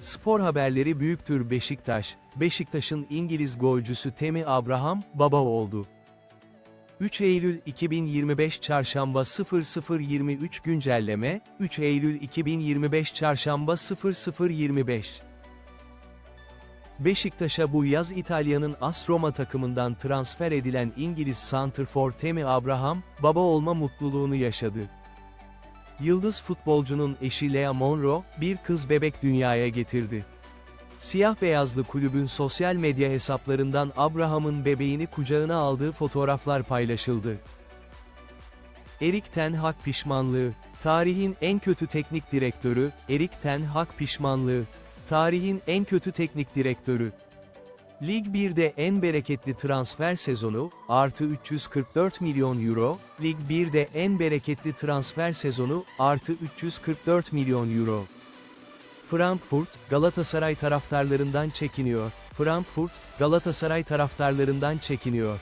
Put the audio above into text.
Spor haberleri büyüktür Beşiktaş. Beşiktaş'ın İngiliz golcüsü Temi Abraham, baba oldu. 3 Eylül 2025 Çarşamba 0023 güncelleme, 3 Eylül 2025 Çarşamba 0025 Beşiktaş'a bu yaz İtalya'nın AS Roma takımından transfer edilen İngiliz santrfor Temi Abraham, baba olma mutluluğunu yaşadı. Yıldız futbolcunun eşi Lea Monroe, bir kız bebek dünyaya getirdi. Siyah beyazlı kulübün sosyal medya hesaplarından Abraham'ın bebeğini kucağına aldığı fotoğraflar paylaşıldı. Erik Ten Hag pişmanlığı, tarihin en kötü teknik direktörü, Erik Ten Hag pişmanlığı, tarihin en kötü teknik direktörü. Lig 1'de en bereketli transfer sezonu, artı 344 milyon euro, Lig 1'de en bereketli transfer sezonu, artı 344 milyon euro. Frankfurt, Galatasaray taraftarlarından çekiniyor. Frankfurt, Galatasaray taraftarlarından çekiniyor.